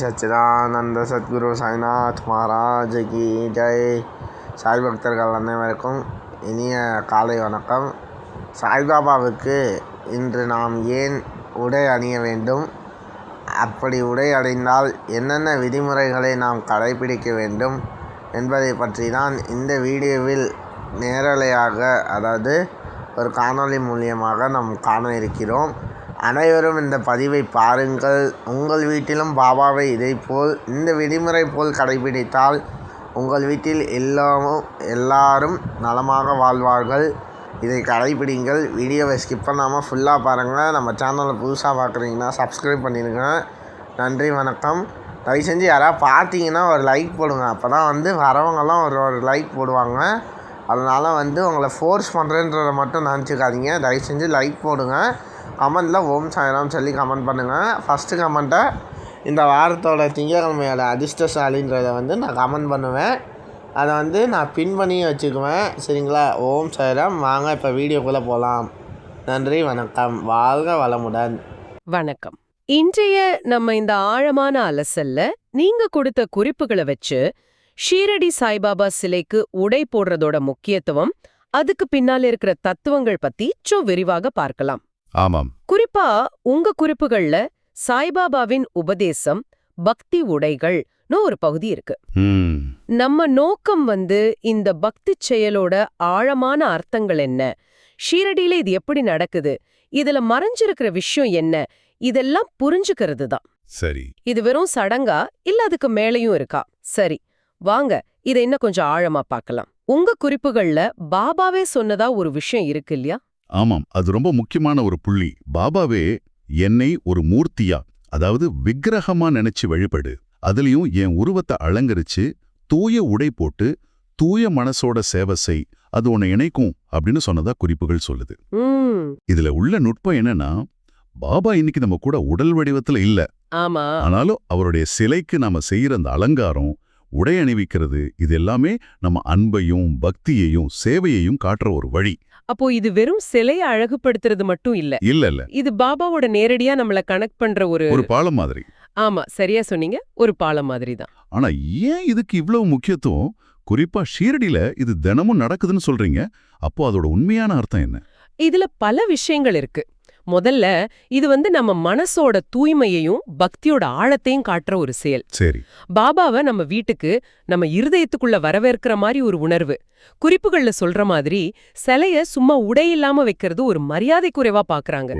சச்சிதானந்த சத்குரு சாய்நாத் மகாராஜ் கி ஜெய் சாய் பக்தர்கள் அனைவருக்கும் இனிய காலை வணக்கம் சாய்பாபாவுக்கு இன்று நாம் ஏன் உடை அணிய வேண்டும்? அப்படி உடை அணிந்தால் என்னென்ன விதிமுறைகளை நாம் கடைபிடிக்க வேண்டும் என்பதை பற்றி தான் இந்த வீடியோவில் நேரலையாக அதாவது ஒரு காணொளி மூலியமாக நாம் காண இருக்கிறோம். அனைவரும் இந்த பதிவை பாருங்கள். உங்கள் வீட்டிலும் பாபாவை இதைப்போல் இந்த விதிமுறை போல் கடைபிடித்தால் உங்கள் வீட்டில் எல்லாமும் எல்லாரும் நலமாக வாழ்வார்கள். இதை கடைபிடிங்கள். வீடியோவை ஸ்கிப் பண்ணாமல் ஃபுல்லாக பாருங்கள் நம்ம சேனலை புதுசாக பார்க்குறீங்கன்னா சப்ஸ்கிரைப் பண்ணிடுங்க. நன்றி வணக்கம். தயவு செஞ்சு யாராவது பார்த்தீங்கன்னா ஒரு லைக் போடுங்க. அப்போ தான் வந்து வரவங்கெல்லாம் ஒரு ஒரு லைக் போடுவாங்க. அதனால் வந்து உங்களை ஃபோர்ஸ் பண்ணுறேன்றதை மட்டும் நினச்சிக்காதீங்க. தயவு செஞ்சு லைக் போடுங்க. கமெண்டில் ஓம் சாய்ராம் சொல்லி கமெண்ட் பண்ணுங்கள் ஃபஸ்ட்டு கமெண்ட்டை இந்த வாரத்தோட திங்கக்கிழமையோட அதிர்ஷ்டசாலின்றதை வந்து நான் கமெண்ட் பண்ணுவேன். அதை வந்து நான் பின் பண்ணி வச்சுக்குவேன். சரிங்களா? ஓம் சாய்ராம். வாங்க இப்போ வீடியோக்குள்ளே போகலாம் நன்றி வணக்கம். வாழ்க வளமுடன். வணக்கம். இன்றைய நம்ம இந்த ஆழமான அலசல்ல நீங்க கொடுத்த குறிப்புகளை வச்சு ஷீரடி சாய்பாபா சிலைக்கு உடை போடுறதோட முக்கியத்துவம் அதுக்கு பின்னால் இருக்கிற தத்துவங்கள் பத்தி சோ விரிவாக பார்க்கலாம். ஆமாம். குறிப்பா உங்க குறிப்புகள்ல சாய்பாபாவின் உபதேசம் பக்தி உடைகள்னு ஒரு பகுதி இருக்கு. நம்ம நோக்கம் வந்து இந்த பக்தி செயலோட ஆழமான அர்த்தங்கள் என்ன? ஷீரடியில இது எப்படி நடக்குது? இதுல மறைஞ்சிருக்கிற விஷயம் என்ன? இதெல்லாம் புரிஞ்சுக்கிறது தான். சரி. இது வெறும் சடங்கா? இல்ல அதுக்கு மேலயும் இருக்கா? சரி. வாங்க இதை இன்னும் கொஞ்சம் ஆழமா பார்க்கலாம். உங்க குறிப்புகள்ல பாபாவே சொன்னதா ஒரு விஷயம் இருக்கு இல்லையா? ஆமாம் அது ரொம்ப முக்கியமான ஒரு புள்ளி. பாபாவே என்னை ஒரு மூர்த்தியா அதாவது விக்கிரகமா நினைச்சு வழிபடு. அதுலயும் என் உருவத்தை அலங்கரிச்சு தூய உடை போட்டு தூய மனசோட சேவை செய் அது உன்னை இணைக்கும் அப்படின்னு சொன்னதா குறிப்புகள் சொல்லுது. இதுல உள்ள நுட்பம் என்னன்னா பாபா இன்னைக்கு நம்ம கூட உடல் வடிவத்துல இல்ல. ஆனாலும் அவருடைய சிலைக்கு நாம செய்யற அந்த அலங்காரம் உடை அணிவிக்கிறது இது எல்லாமே நம்ம அன்பையும் பக்தியையும் சேவையையும் காட்டுற ஒரு வழி. அப்போ இது வெறும் சிலையை அழகுபடுத்துறது மட்டும் இல்ல. இல்ல இல்ல. இது பாபாவோட நேரடியா நம்மள கனெக்ட் பண்ற ஒரு ஒரு பாலம் மாதிரி. ஆமா சரியா சொன்னீங்க. ஒரு பாலம் மாதிரி தான். ஆனா ஏன் இதுக்கு இவ்வளவு முக்கியத்துவம்? குறிப்பா ஷீரடியில இது தினமும் நடக்குதுன்னு சொல்றீங்க. அப்போ அதோட உண்மையான அர்த்தம் என்ன? இதுல பல விஷயங்கள் இருக்கு. முதல்ல இது வந்து நம்ம மனசோட தூய்மையையும் பக்தியோட ஆழத்தையும் காட்டுற ஒரு செயல். சரி. பாபாவை நம்ம வீட்டுக்கு நம்ம இருதயத்துக்குள்ள வரவேற்கிற மாதிரி ஒரு உணர்வு. குறிப்புகள்ல சொல்ற மாதிரி சிலைய சும்மா உடை இல்லாம வைக்கிறது ஒரு மரியாதை குறைவா பாக்குறாங்க.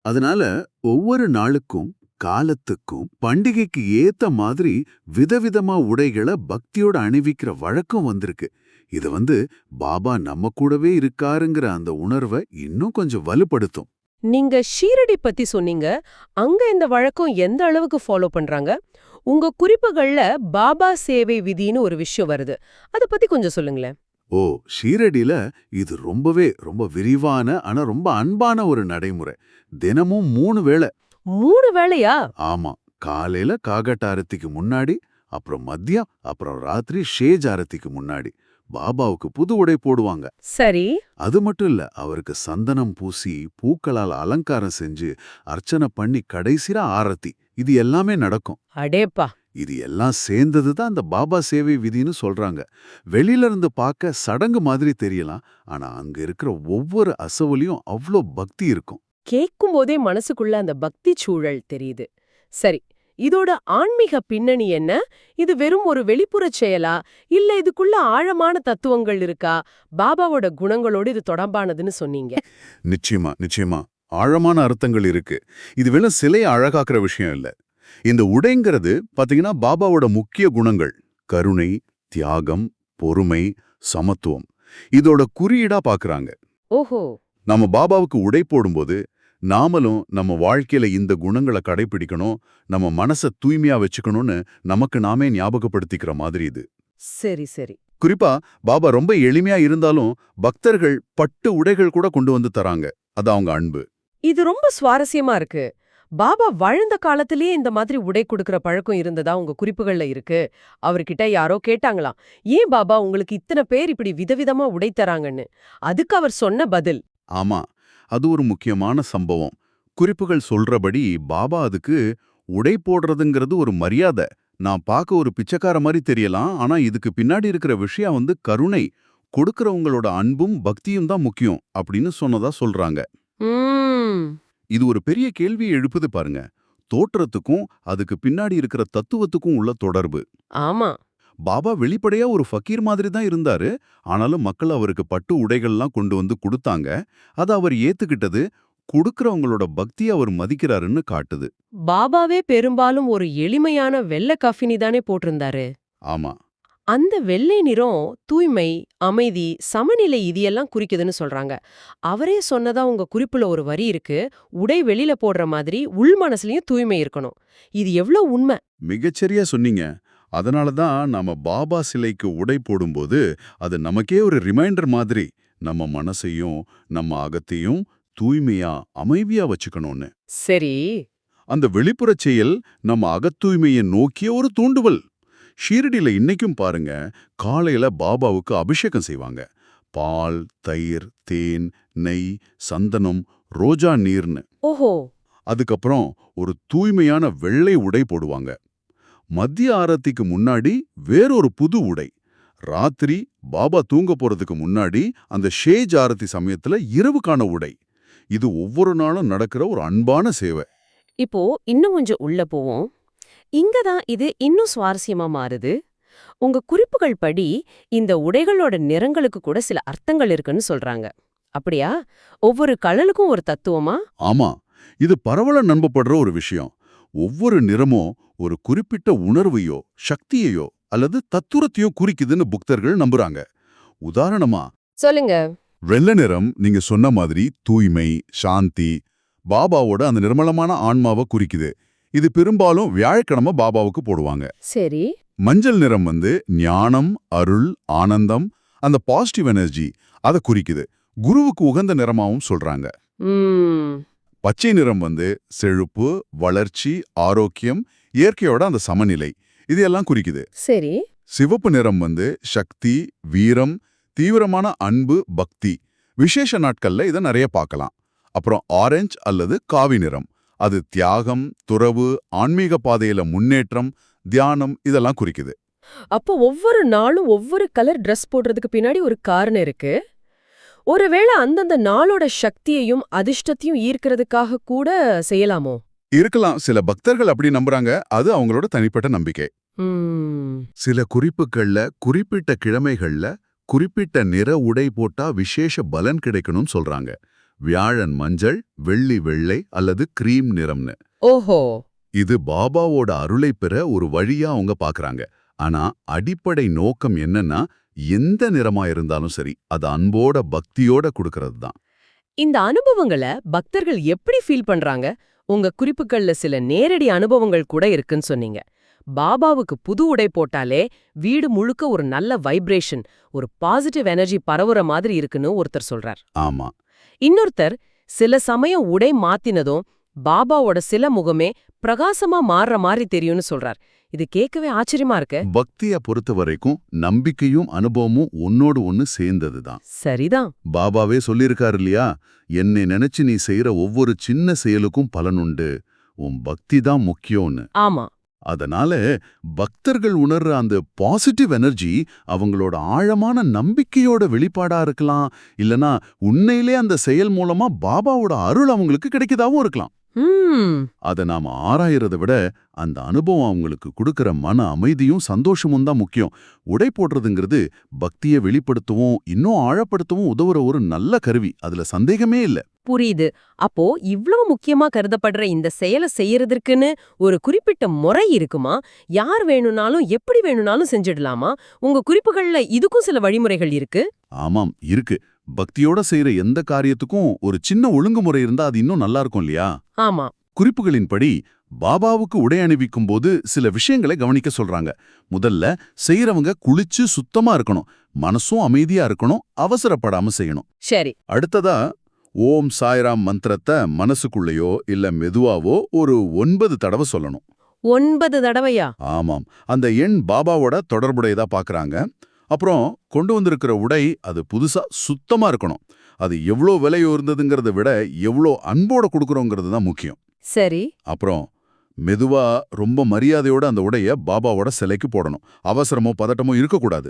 அதனால ஒவ்வொரு நாளுக்கும் காலத்துக்கும் பண்டிகைக்கு ஏத்த மாதிரி விதவிதமா உடைகளை பக்தியோட அணிவிக்கிற வழக்கம் வந்திருக்கு. இது வந்து பாபா நம்ம கூடவே இருக்காருங்கிற அந்த உணர்வை இன்னும் கொஞ்சம் வலுப்படுத்தும். நீங்க ஷீரடி பத்தி சொன்னீங்க. அங்க இந்த வழக்கம் எந்த அளவுக்கு ஃபாலோ பண்றாங்க? உங்க குறிப்புகள்ல பாபா சேவை விதின்னு ஒரு விஷயம் வருது. அத பத்தி கொஞ்சம் சொல்லுங்களேன். ஓ ஷீரடியில இது ரொம்பவே ரொம்ப விரிவான ஆனா ரொம்ப அன்பான ஒரு நடைமுறை. தினமும் மூணு வேளை. மூணு வேளையா? ஆமா காலையில காகட்ட ஆரத்திக்கு முன்னாடி அப்புறம் மதியம் அப்புறம் ராத்திரி ஷேஜ் ஆரத்திக்கு முன்னாடி. பாபாவுக்கு புது உடை போடுவாங்க. சரி. அது மட்டும் இல்ல அவருக்கு சந்தனம் பூசி பூக்களால் அலங்காரம் செஞ்சு அர்ச்சனை பண்ணி கடைசிரா ஆரத்தி. இது எல்லாமே நடக்கும். அடேப்பா. இது எல்லாம் சேர்ந்தது தான் அந்த பாபா சேவை விதின்னு சொல்றாங்க. வெளியில இருந்து பார்க்க சடங்கு மாதிரி தெரியலாம். ஆனா அங்க இருக்கிற ஒவ்வொரு அசவுலையும் அவ்ளோ பக்தி இருக்கும். கேட்கும் போதே மனசுக்குள்ள அந்த பக்தி சூழல் தெரியுது. சரி இதோட ஆன்மீக பின்னணி என்ன? இது வெறும் ஒரு வெளிப்புறச் செயலா? இல்ல இதுக்குள்ள ஆழமான தத்துவங்கள் இருக்கா? பாபாவோட குணங்களோடு இது தொடர்பானதுன்னு சொன்னீங்க. நிச்சயமா நிச்சயமா. ஆழமான அர்த்தங்கள் இருக்கு. இது வெறும் சிலையை அழகாக்குற விஷயம் இல்ல. இந்த உடைங்கிறது பாத்தீங்கன்னா பாபாவோட முக்கிய குணங்கள். கருணை தியாகம் பொறுமை சமத்துவம். இதோட குறியீடா பாக்குறாங்க. ஓஹோ. நம்ம பாபாவுக்கு உடை போடும்போது நாமளும் நம்ம வாழ்க்கையில இந்த குணங்களை கடைபிடிக்கணும் நம்ம மனசை தூய்மையா வச்சுக்கணும்னு நமக்கு நாமே ஞாபகப்படுத்திக்கிற மாதிரி இது. சரி சரி. குறிப்பா பாபா ரொம்ப எளிமையா இருந்தாலும் பக்தர்கள் பட்டு உடைகள் கூட கொண்டு வந்து தராங்க. அது அவங்க அன்பு. இது ரொம்ப சுவாரஸ்யமா இருக்கு. பாபா வாழ்ந்த காலத்திலேயே இந்த மாதிரி உடை கொடுக்கிற பழக்கம் இருந்ததா உங்க குறிப்புகள்ல இருக்கு? அவர்கிட்ட யாரோ கேட்டாங்களாம் ஏன் பாபா உங்களுக்கு இத்தனை பேர் இப்படி விதவிதமா உடை தராங்கன்னு? அதுக்கு அவர் சொன்ன பதில். ஆமா. அது ஒரு முக்கியமான சம்பவம். குறிப்புகள் சொல்றபடி பாபா அதுக்கு உடை போடுறதுங்கிறது ஒரு மரியாதை. நான் பார்க்க ஒரு பிச்சைக்கார மாதிரி தெரியலாம் ஆனா இதுக்கு பின்னாடி இருக்கிற விஷயம் வந்து கருணை. கொடுக்கறவங்களோட அன்பும் பக்தியும் தான் முக்கியம் அப்படின்னு சொன்னதா சொல்றாங்க. இது ஒரு பெரிய கேள்வியை எழுப்புது பாருங்க. தோற்றத்துக்கும் அதுக்கு பின்னாடி இருக்கிற தத்துவத்துக்கும் உள்ள தொடர்பு. ஆமா. பாபா வெளிப்படையா ஒரு ஃபக்கீர் மாதிரி தான் இருந்தாரு. ஆனாலும் மக்கள் அவருக்கு பட்டு உடைகள்லாம் கொண்டு வந்து கொடுத்தாங்க. அதை அவர் ஏத்துக்கிட்டது கொடுக்கறவங்களோட பக்தியை அவர் மதிக்கிறாருன்னு காட்டுது. பாபாவே பெரும்பாலும் ஒரு எளிமையான வெள்ளை கஃபினி தானே போட்டிருந்தாரு. ஆமா. அந்த வெள்ளை நிறம் தூய்மை அமைதி சமநிலை இது எல்லாம் குறிக்குதுன்னு சொல்றாங்க. அவரே சொன்னதா உங்க குறிப்புல ஒரு வரி இருக்கு. உடை வெளியில போடுற மாதிரி உள் மனசுலயும் தூய்மை இருக்கணும். இது எவ்வளவு உண்மை. மிகச்சரியா சொன்னீங்க. அதனால தான் நாம பாபா சிலைக்கு உடை போடும்போது அது நமக்கே ஒரு ரிமைண்டர் மாதிரி நம்ம மனசையும் நம்ம அகத்தையும் தூய்மையா அமைதியா வச்சுக்கணும்னு. சரி. அந்த வெளிப்புறச் செயல் நம்ம அகத்தூய்மையை நோக்கிய ஒரு தூண்டுவல் ஷீரடியில இன்னைக்கும் பாருங்க காலையில பாபாவுக்கு அபிஷேகம் செய்வாங்க. பால் தயிர் தேன் நெய் சந்தனம் ரோஜா நீர்னு. ஓஹோ. அதுக்கப்புறம் ஒரு தூய்மையான வெள்ளை உடை போடுவாங்க. மத்திய ஆரத்திக்கு முன்னாடி வேறொரு புது உடை. ராத்திரி பாபா தூங்க போறதுக்கு முன்னாடி அந்த ஷேஜ் ஆரத்தி சமயத்துல இரவுக்கான உடை. இது ஒவ்வொரு நாளும் நடக்கிற ஒரு அன்பான சேவை. இப்போ இன்னும் கொஞ்சம் உள்ள போவோம். இங்க தான் இது இன்னும் சுவாரஸ்யமா மாறுது. உங்க குறிப்புகள் படி இந்த உடைகளோட நிறங்களுக்கு கூட சில அர்த்தங்கள் இருக்குன்னு சொல்றாங்க. அப்படியா? ஒவ்வொரு கலலுக்கும் ஒரு தத்துவமா? ஆமா. இது பரவல நம்பப்படுற ஒரு விஷயம். ஒவ்வொரு நிறமும் ஒரு குறிப்பிட்ட உணர்வையோ சக்தியையோ அல்லது தத்துரத்தையோ குறிக்குதுன்னு புக்தர்கள் நம்புறாங்க. உதாரணமா சொல்லுங்க. வெள்ளை நிறம் நீங்க சொன்ன மாதிரி தூய்மை சாந்தி பாபாவோட அந்த நிர்மலமான ஆன்மாவை குறிக்குது. இது பெரும்பாலும் வியாழக்கிழமை பாபாவுக்கு போடுவாங்க. சரி. மஞ்சள் நிறம் வந்து ஞானம் அருள் ஆனந்தம் அந்த பாசிட்டிவ் எனர்ஜி அதை குறிக்குது. குருவுக்கு உகந்த நிறமாவும் சொல்றாங்க. பச்சை நிறம் வந்து செழுப்பு வளர்ச்சி ஆரோக்கியம் இயற்கையோட அந்த சமநிலை. இதெல்லாம் குறிக்குது. சரி. சிவப்பு நிறம் வந்து சக்தி வீரம் தீவிரமான அன்பு பக்தி. விசேஷ நாட்கள்ல இதை நிறைய பார்க்கலாம். அப்புறம் ஆரஞ்சு அல்லது காவி நிறம். அது தியாகம் துறவு ஆன்மீக பாதையில முன்னேற்றம் தியானம் இதெல்லாம் குறிக்குது. அப்போ ஒவ்வொரு நாளும் ஒவ்வொரு கலர் Dress போடுறதுக்கு பின்னாடி ஒரு காரணம் இருக்கு. ஒருவேளை அந்தந்த நாளோட சக்தியையும் அதிர்ஷ்டத்தையும் ஈர்க்கிறதுக்காக கூட செய்யலாமோ? இருக்கலாம். சில பக்தர்கள் அப்படி நம்புறாங்க. அது அவங்களோட தனிப்பட்ட நம்பிக்கை. சில குறிப்புகள்ல குறிப்பிட்ட கிழமைகள்ல குறிப்பிட்ட நிற உடை போட்டா விசேஷ பலன் கிடைக்கணும்னு சொல்றாங்க. வியாழன் மஞ்சள் வெள்ளி வெள்ளை அல்லது கிரீம் நிறம்னு. ஓஹோ. இது பாபாவோட அருளை பெற ஒரு வழியா அவங்க பாக்குறாங்க. ஆனா அடிப்படை நோக்கம் என்னன்னா எந்த நிறமா இருந்தாலும் சரி அது அன்போட பக்தியோட கொடுக்கறது தான். இந்த அனுபவங்களை பக்தர்கள் எப்படி ஃபீல் பண்றாங்க? உங்க குறிப்புகள்ல சில நேரடி அனுபவங்கள் கூட இருக்குன்னு சொன்னீங்க. பாபாவுக்கு புது உடை போட்டாலே வீடு முழுக்க ஒரு நல்ல வைப்ரேஷன் ஒரு பாசிட்டிவ் எனர்ஜி பரவுற மாதிரி இருக்குன்னு ஒருத்தர் சொல்றார். ஆமா. இன்னொருத்தர் சில சமயம் உடை மாத்தினதும் பாபாவோட சில முகமே பிரகாசமா மாறுற மாதிரி தெரியும்னு சொல்றார். இது கேட்கவே ஆச்சரியமா இருக்கு. பக்திய பொறுத்த வரைக்கும் நம்பிக்கையும் அனுபவமும் ஒன்னோடு ஒன்னு சேர்ந்தது தான் சரிதான். பாபாவே சொல்லியிருக்காரு இல்லையா? என்னை நினைச்சு நீ செய்யற ஒவ்வொரு சின்ன செயலுக்கும் பலனுண்டு உன் பக்தி தான் முக்கியம்னு. ஆமா. அதனால பக்தர்கள் உணர்ற அந்த பாசிட்டிவ் எனர்ஜி அவங்களோட ஆழமான நம்பிக்கையோட வெளிப்பாடா இருக்கலாம். இல்லனா உண்மையிலே அந்த செயல் மூலமா பாபாவோட அருள் அவங்களுக்கு கிடைக்கதாவும் இருக்கலாம். அதை நாம ஆராயறதை விட அந்த அனுபவம் அவங்களுக்கு கொடுக்கற மன அமைதியும் சந்தோஷமும் தான் முக்கியம். உடை போடுறதுங்கிறது பக்தியை வெளிப்படுத்தவும் இன்னும் ஆழப்படுத்தவும் உதவுற ஒரு நல்ல கருவி. அதுல சந்தேகமே இல்ல. புரியுது. அப்போ இவ்ளோ முக்கியமா கருதப்படுற இந்த செயலை செய்யறதற்குன்னு ஒரு குறிப்பிட்ட முறை இருக்குமா? யார் வேணும்னாலும் எப்படி வேணும்னாலும் செஞ்சிடலாமா? உங்க குறிப்புகள்ல இதுக்கும் சில வழிமுறைகள் இருக்கு? ஆமாம் இருக்கு. பக்தியோட செய்யற எந்த காரியத்துக்கும் ஒரு சின்ன ஒழுங்குமுறை இருந்தா அது இன்னும் நல்லா இருக்கும் இல்லையா? ஆமா. குறிப்புகளின்படி பாபாவுக்கு உடை அணிவிக்கும் போது சில விஷயங்களை கவனிக்க சொல்றாங்க. முதல்ல செய்யறவங்க குளிச்சு சுத்தமா இருக்கணும். மனசும் அமைதியா இருக்கணும். அவசரப்படாம செய்யணும். சரி. அடுத்ததா ஓம் சாய்ராம் மந்திரத்தை மனசுக்குள்ளேயோ இல்ல மெதுவாவோ ஒரு ஒன்பது தடவை சொல்லணும். ஒன்பது தடவையா? ஆமாம். அந்த எண் பாபாவோட தொடர்புடையதா பார்க்கறாங்க அப்புறம் கொண்டு வந்திருக்கிற உடை அது புதுசா சுத்தமா இருக்கணும். அது எவ்வளோ விலை உயர்ந்ததுங்கிறத விட எவ்வளோ அன்போட கொடுக்குறோங்கிறது தான் முக்கியம். சரி. அப்புறம் மெதுவா ரொம்ப மரியாதையோட அந்த உடைய பாபாவோட சிலைக்கு போடணும். அவசரமோ பதட்டமோ இருக்கக்கூடாது.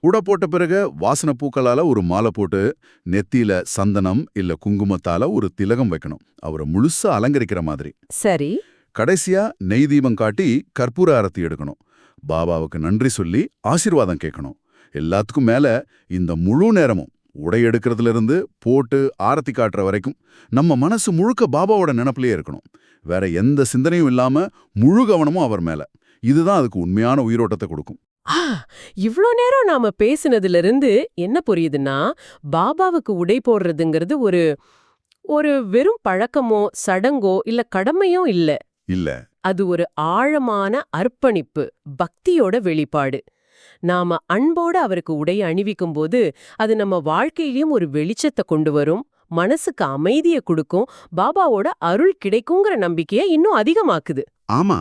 உடை போட்ட பிறகு வாசனை பூக்களால ஒரு மாலை போட்டு நெத்தியில சந்தனம் இல்ல குங்குமத்தால ஒரு திலகம் வைக்கணும். அவரை முழுசா அலங்கரிக்கிற மாதிரி. சரி. கடைசியா நெய் தீபம் காட்டி கற்பூர ஆரத்தி எடுக்கணும். பாபாவுக்கு நன்றி சொல்லி ஆசீர்வாதம் கேட்கணும். எல்லாத்துக்கும் மேல இந்த முழு நேரமும் உடை எடுக்கிறதுல இருந்து போட்டு ஆரத்தி காட்டுற வரைக்கும் நம்ம மனசு முழுக்க பாபாவோட நினப்பிலேயே இருக்கணும். வேற எந்த சிந்தனையும் இல்லாம முழு கவனமும் அவர் மேல. இதுதான் அதுக்கு உண்மையான உயிரோட்டத்தை கொடுக்கும். இவ்ளோ நேரம் நாம பேசினதுல இருந்து என்ன புரியுதுன்னா பாபாவுக்கு உடை போடுறதுங்கிறது ஒரு ஒரு வெறும் பழக்கமோ சடங்கோ இல்ல கடமையோ இல்ல. இல்ல. அது ஒரு ஆழமான அர்ப்பணிப்பு பக்தியோட வெளிப்பாடு. நாம அன்போட அவருக்கு உடை அணிவிக்கும் போது அது நம்ம வாழ்க்கையிலயும் ஒரு வெளிச்சத்தை கொண்டு வரும் மனசுக்கு அமைதியை கொடுக்கும் பாபாவோட அருள் கிடைக்குங்கிற நம்பிக்கையை இன்னும் அதிகமாக்குது. ஆமா.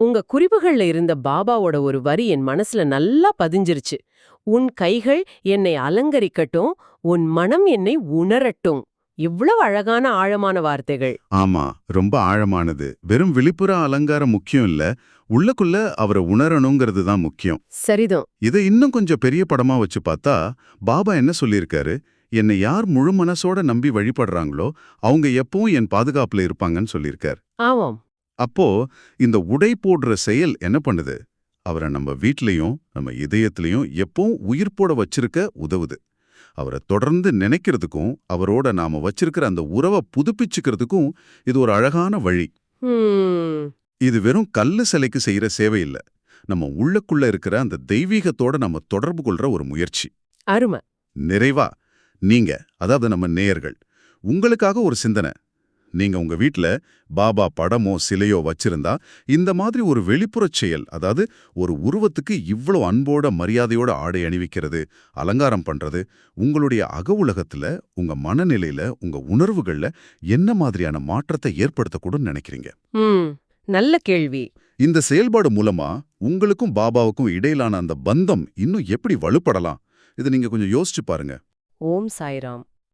உங்க குறிப்புகள்ல இருந்த பாபாவோட ஒரு வரி என் மனசுல நல்லா பதிஞ்சிருச்சு. உன் கைகள் என்னை அலங்கரிக்கட்டும் உன் மனம் என்னை உணரட்டும். இவ்வளவு அழகான ஆழமான வார்த்தைகள். ஆமா ரொம்ப ஆழமானது. வெறும் வெளிப்புற அலங்காரம் முக்கியம் இல்ல உள்ளுக்குள்ள அவரை உணரணுங்கிறது தான் முக்கியம். சரிதான். இதை இன்னும் கொஞ்சம் பெரிய படமா வச்சு பார்த்தா பாபா என்ன சொல்லியிருக்காரு? என்னை யார் முழு மனசோட நம்பி வழிபடுறாங்களோ அவங்க எப்பவும் என் பாதுகாப்புல இருப்பாங்கன்னு சொல்லியிருக்கார். ஆமாம். அப்போ இந்த உடை போடுற செயல் என்ன பண்ணுது? அவரை நம்ம வீட்லயும் நம்ம இதயத்திலையும் எப்பவும் உயிர் போட வச்சிருக்க உதவுது. அவரை தொடர்ந்து நினைக்கிறதுக்கும் அவரோட நாம வச்சிருக்கிற அந்த உறவை புதுப்பிச்சுக்கிறதுக்கும் இது ஒரு அழகான வழி. இது வெறும் கல்லு சிலைக்கு செய்யற சேவை இல்ல. நம்ம உள்ளுக்குள்ள இருக்கிற அந்த தெய்வீகத்தோட நம்ம தொடர்பு கொள்ற ஒரு முயற்சி. அருமை. நிறைவா நீங்க அதாவது நம்ம நேயர்கள் உங்களுக்காக ஒரு சிந்தனை. நீங்க உங்க வீட்ல பாபா படமோ சிலையோ வச்சிருந்தா இந்த மாதிரி ஒரு வெளிப்புறச் செயல் அதாவது ஒரு உருவத்துக்கு இவ்வளோ அன்போட மரியாதையோட ஆடை அணிவிக்கிறது அலங்காரம் பண்றது உங்களுடைய அக உலகத்துல உங்க மனநிலையில உங்க உணர்வுகள்ல என்ன மாதிரியான மாற்றத்தை ஏற்படுத்தக்கூடும் நினைக்கிறீங்க? நல்ல கேள்வி. இந்த செயல்பாடு மூலமா உங்களுக்கும் பாபாவுக்கும் இடையிலான அந்த பந்தம் இன்னும் எப்படி வலுப்படலாம்? இதை நீங்க கொஞ்சம் யோசிச்சு பாருங்க. ஓம் சாய்ராம்.